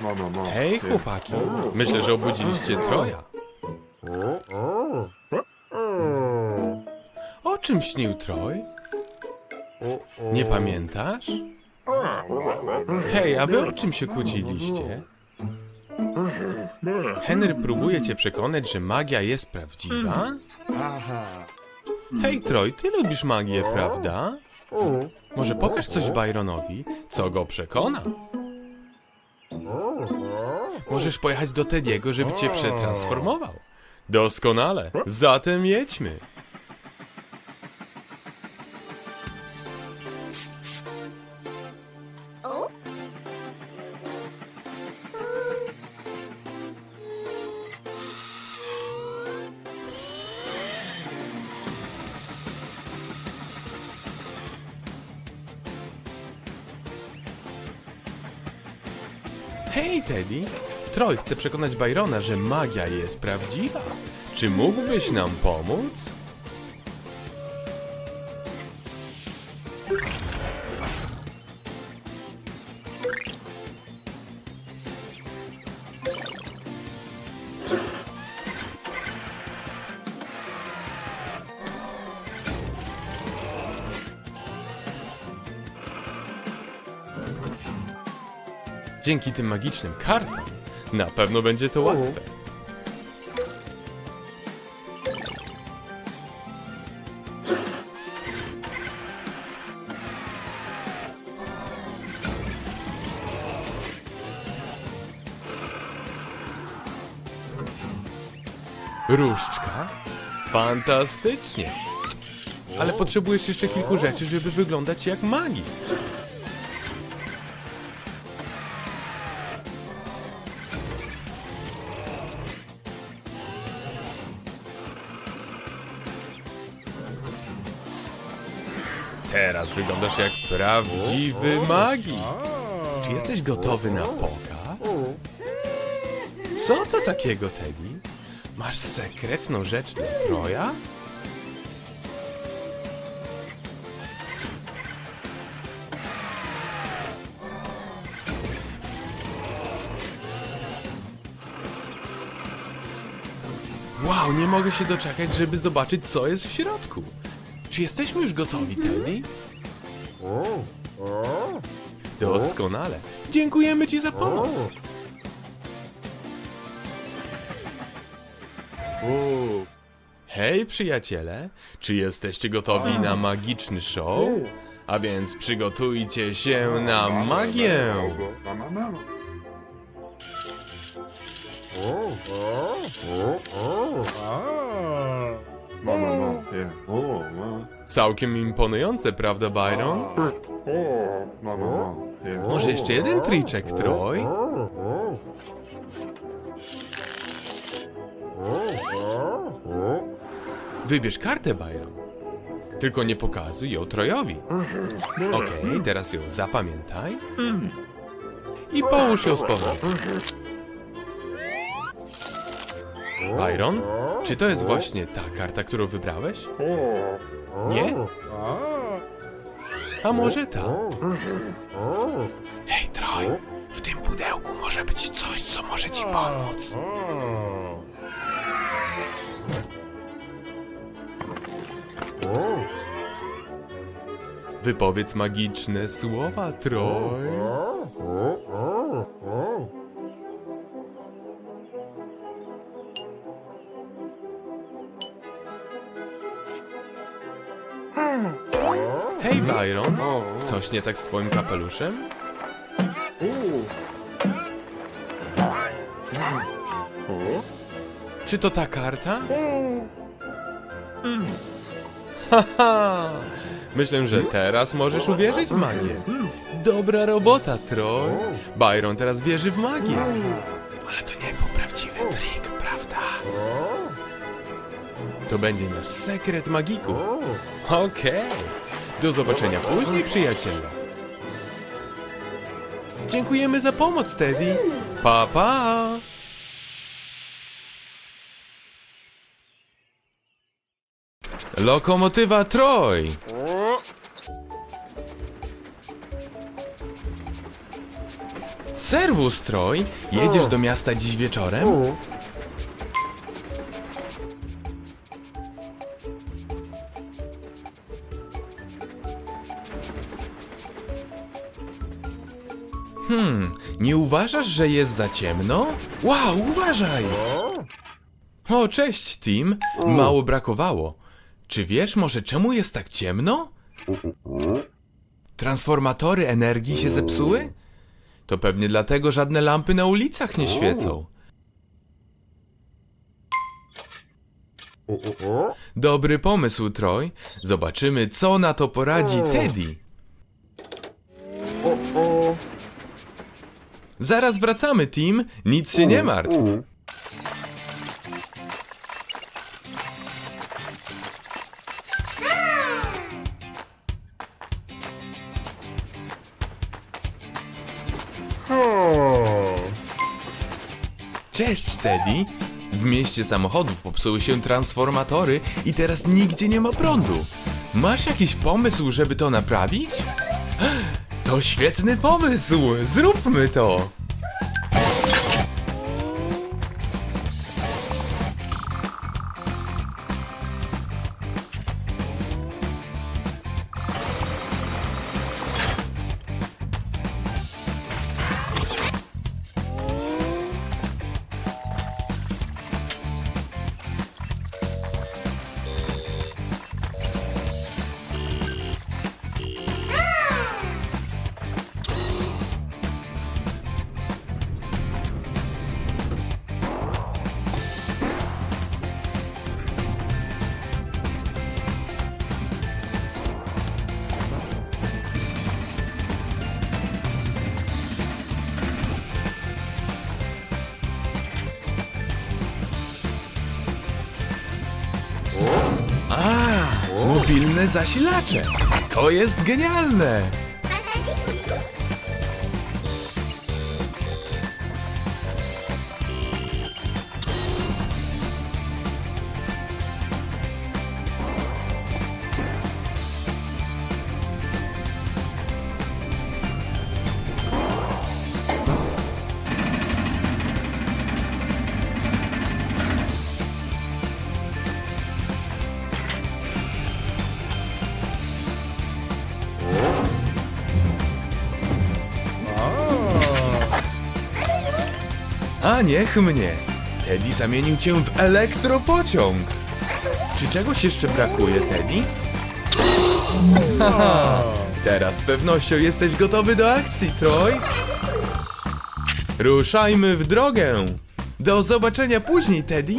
No, no, no. Hej, chłopaki. Myślę, że obudziliście Troja. O czym śnił Troj? Nie pamiętasz? Hej, a wy o czym się kłóciliście? Henry próbuje cię przekonać, że magia jest prawdziwa? Hej, Troj, ty lubisz magię, prawda? Może pokaż coś Byronowi, co go przekona? Możesz pojechać do Tediego, żeby cię przetransformował. Doskonale. Zatem jedźmy. Troy chce przekonać Byrona, że magia jest prawdziwa. Czy mógłbyś nam pomóc? Dzięki tym magicznym kartom na pewno będzie to łatwe. Różdżka? Fantastycznie! Ale potrzebujesz jeszcze kilku rzeczy, żeby wyglądać jak magik. Teraz wyglądasz jak prawdziwy magik. Czy jesteś gotowy na pokaz? Co to takiego, Teddy? Masz sekretną rzecz dla Troja? Wow, nie mogę się doczekać, żeby zobaczyć, co jest w środku. Czy jesteśmy już gotowi, Teddy? Doskonale. Dziękujemy Ci za pomoc. Hej, przyjaciele. Czy jesteście gotowi na magiczny show? A więc przygotujcie się na magię. No, no, Całkiem imponujące, prawda, Byron? Może jeszcze jeden triczek, Troy? Wybierz kartę, Byron. Tylko nie pokazuj ją Trojowi. Okej, teraz ją zapamiętaj. I połóż ją z powrotem. Byron, czy to jest właśnie ta karta, którą wybrałeś? Nie? A może ta? Hej, Troj, w tym pudełku może być coś, co może ci pomóc. Wypowiedz magiczne słowa, Troj. Coś nie tak z twoim kapeluszem? Czy to ta karta? Haha! Myślę, że teraz możesz uwierzyć w magię. Dobra robota, Troy. Byron teraz wierzy w magię. Ale to nie był prawdziwy trik, prawda? To będzie nasz sekret magików. Okej. Do zobaczenia później, przyjacielu. Dziękujemy za pomoc, Teddy. Pa, pa! Lokomotywa Troy! Serwus, Troy! Jedziesz do miasta dziś wieczorem? Hmm, nie uważasz, że jest za ciemno? Wow, uważaj! O, cześć, Tim. Mało brakowało. Czy wiesz może czemu jest tak ciemno? Transformatory energii się zepsuły? To pewnie dlatego żadne lampy na ulicach nie świecą. Dobry pomysł, Troy. Zobaczymy, co na to poradzi Teddy. Zaraz wracamy, Tim. Nic się nie martw. Cześć, Teddy. W mieście samochodów popsuły się transformatory i teraz nigdzie nie ma prądu. Masz jakiś pomysł, żeby to naprawić? To świetny pomysł! Zróbmy to! Zasilacze. To jest genialne. Niech mnie. Teddy zamienił cię w elektropociąg. Czy czegoś jeszcze brakuje, Teddy? Haha, teraz z pewnością jesteś gotowy do akcji, Troy. Ruszajmy w drogę. Do zobaczenia później, Teddy.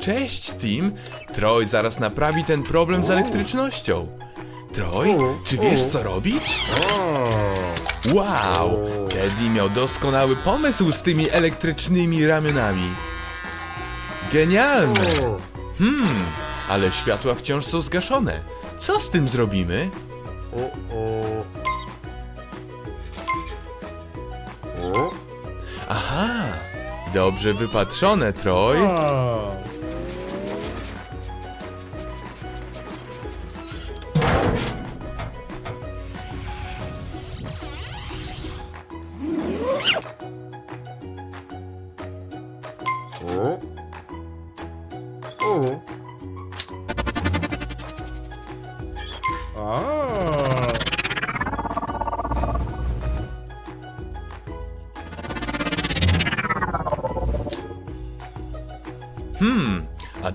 Cześć, Tim. Troy zaraz naprawi ten problem z elektrycznością. Troy, czy wiesz co robić? Wow! Teddy miał doskonały pomysł z tymi elektrycznymi ramionami. Genialne! Hmm, ale światła wciąż są zgaszone. Co z tym zrobimy? Aha! Dobrze wypatrzone, Troy.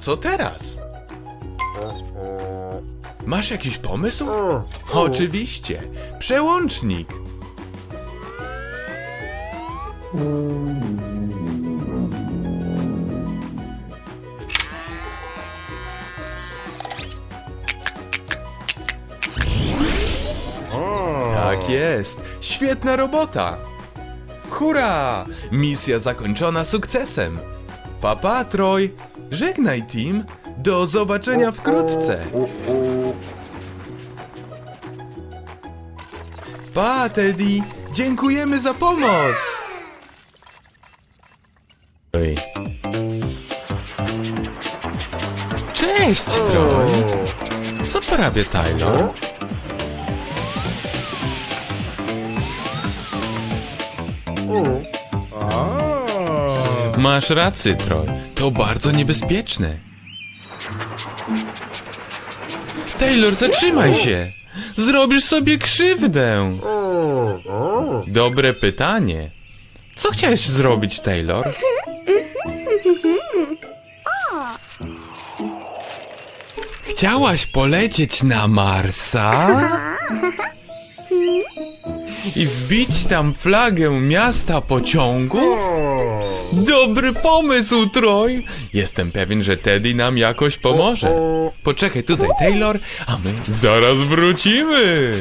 Co teraz? Masz jakiś pomysł? Oczywiście, przełącznik. Tak jest, świetna robota. Hurra! Misja zakończona sukcesem. Papa, Troj, żegnaj, Tim. Do zobaczenia wkrótce. Pa, Teddy, dziękujemy za pomoc. Oj. Cześć, Troj. Co porabia Taylor? Masz rację, Troy. To bardzo niebezpieczne. Taylor, zatrzymaj się! Zrobisz sobie krzywdę! Dobre pytanie. Co chciałeś zrobić, Taylor? Chciałaś polecieć na Marsa? I wbić tam flagę miasta pociągów? Dobry pomysł, Troy! Jestem pewien, że Teddy nam jakoś pomoże. Poczekaj tutaj, Taylor, a my zaraz wrócimy!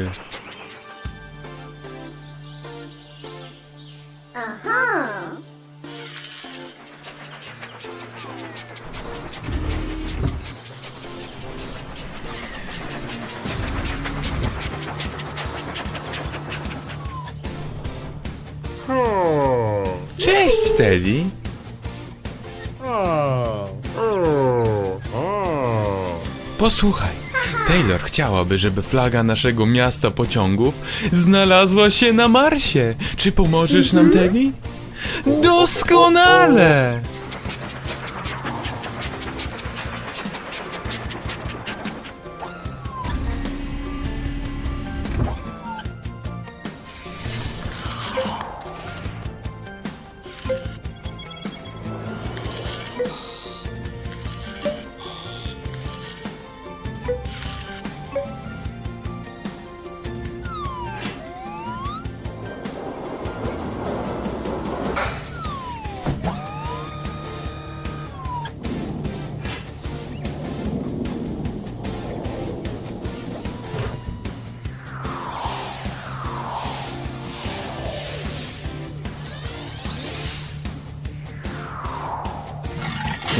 Posłuchaj, Taylor chciałaby, żeby flaga naszego miasta pociągów znalazła się na Marsie. Czy pomożesz nam, Teddy? Doskonale!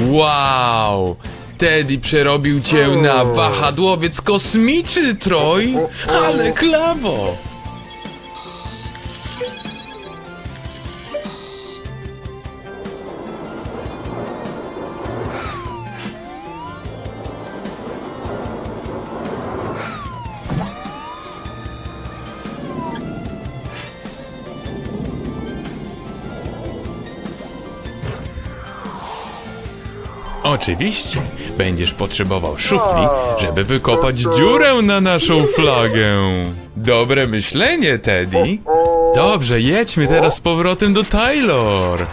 Wow! Teddy przerobił cię na wahadłowiec kosmiczny, Troy! Ale klawo! Oczywiście, będziesz potrzebował szufli, żeby wykopać dziurę na naszą flagę. Dobre myślenie, Teddy. Dobrze, jedźmy teraz z powrotem do Taylor.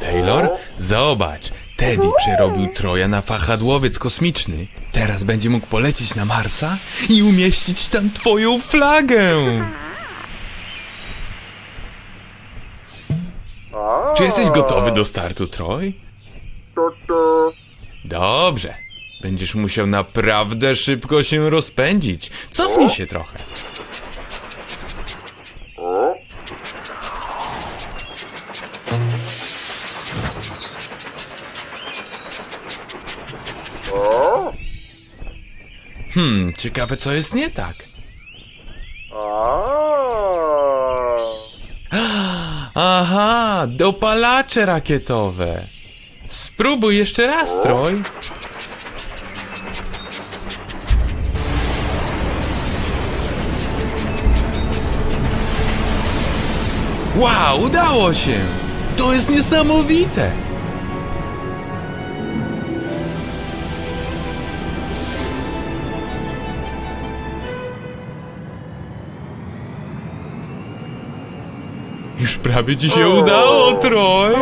Taylor, zobacz. Teddy przerobił Troja na fachadłowiec kosmiczny. Teraz będzie mógł polecieć na Marsa i umieścić tam twoją flagę. Czy jesteś gotowy do startu, Troy? Dobrze. Będziesz musiał naprawdę szybko się rozpędzić. Cofnij się trochę. Hmm, ciekawe co jest nie tak. Aha, dopalacze rakietowe. Spróbuj jeszcze raz, Troy. Wow, udało się! To jest niesamowite! Prawie ci się udało, Troy!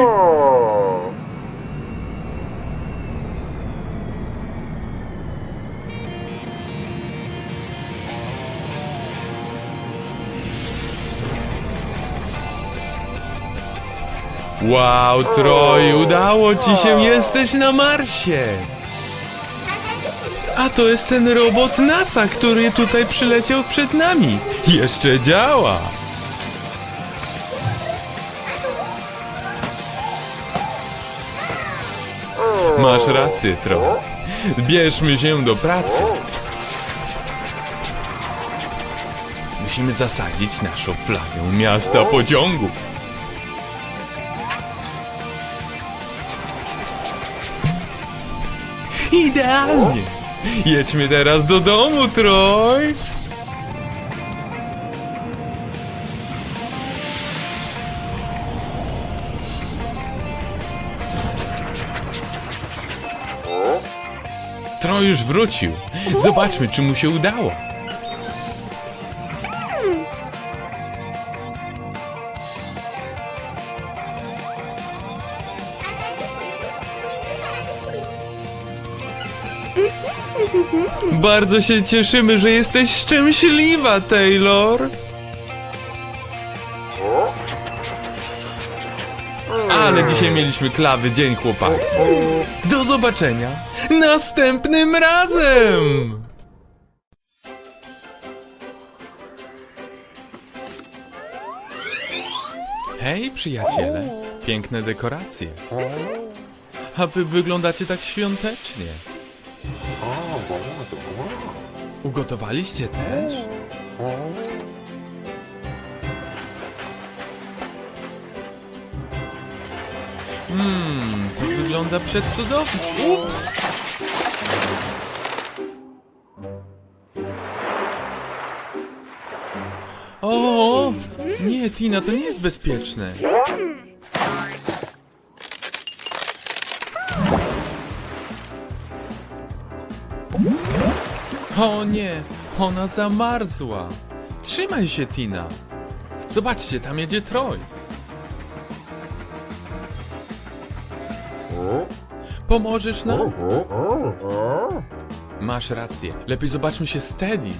Wow, Troy, udało ci się, jesteś na Marsie! A to jest ten robot NASA, który tutaj przyleciał przed nami. Jeszcze działa! Masz rację, troll. Bierzmy się do pracy. Musimy zasadzić naszą flagę miasta pociągów. Idealnie! Jedźmy teraz do domu, Troj! Troj już wrócił. Zobaczmy, czy mu się udało. Bardzo się cieszymy, że jesteś szczęśliwa, Taylor. Ale dzisiaj mieliśmy klawy dzień, chłopaki. Do zobaczenia następnym razem! Hej, przyjaciele. Piękne dekoracje. A wy wyglądacie tak świątecznie. Ugotowaliście też? Mmm, to wygląda przecudownie. Ups! O, nie, Tina, to nie jest bezpieczne. O nie, ona zamarzła. Trzymaj się, Tina. Zobaczcie, tam jedzie Troj. Pomożesz nam? Masz rację. Lepiej zobaczmy się z Teddy.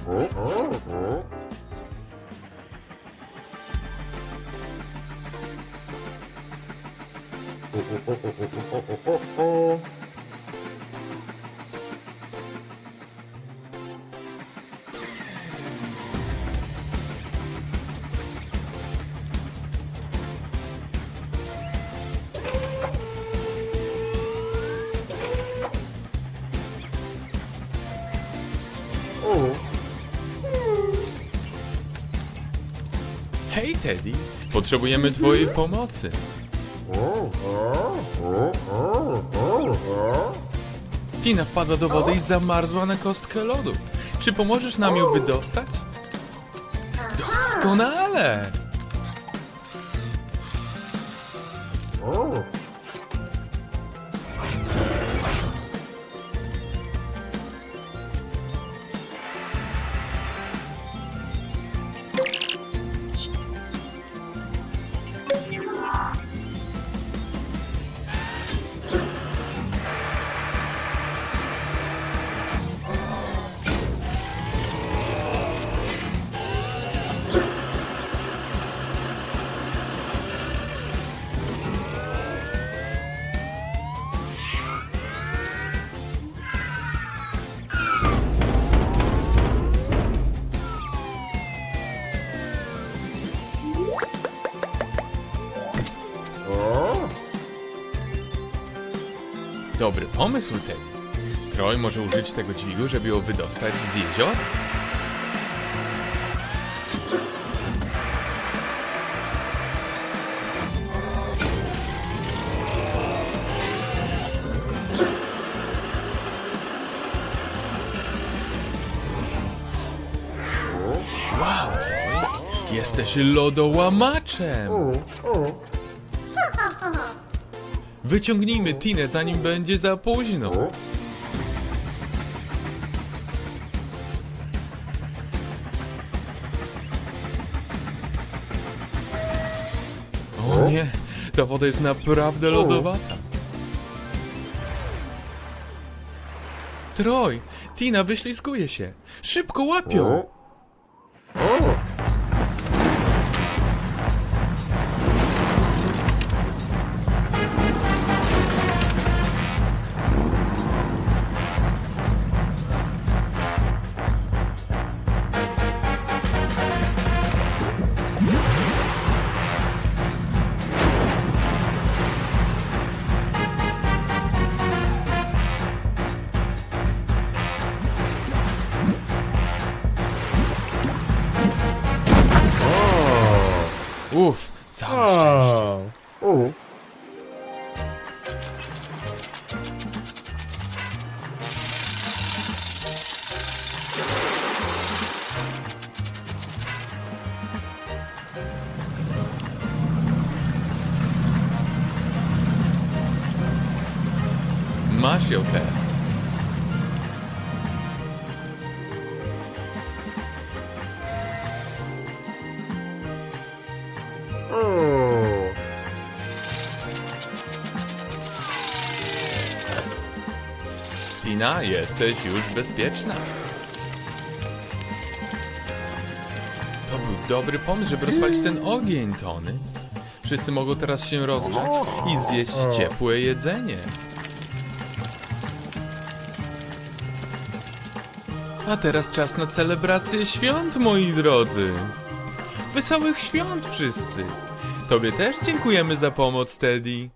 Hej, Teddy. Potrzebujemy twojej pomocy. Tina wpadła do wody i zamarzła na kostkę lodu. Czy pomożesz nam ją wydostać? Doskonale! Dobry pomysł, Teddy. Troy może użyć tego dźwigu, żeby ją wydostać z jeziora? Wow, Troy, jesteś lodołamaczem! Wyciągnijmy Tinę, zanim będzie za późno. O nie, ta woda jest naprawdę lodowata. Troj, Tina wyślizguje się. Szybko łapią. Uff, Oh. Macho Pass. Tina, jesteś już bezpieczna. To był dobry pomysł, żeby rozpalić ten ogień, Tony. Wszyscy mogą teraz się rozgrzać i zjeść ciepłe jedzenie. A teraz czas na celebrację świąt, moi drodzy. Wesołych świąt wszyscy. Tobie też dziękujemy za pomoc, Teddy.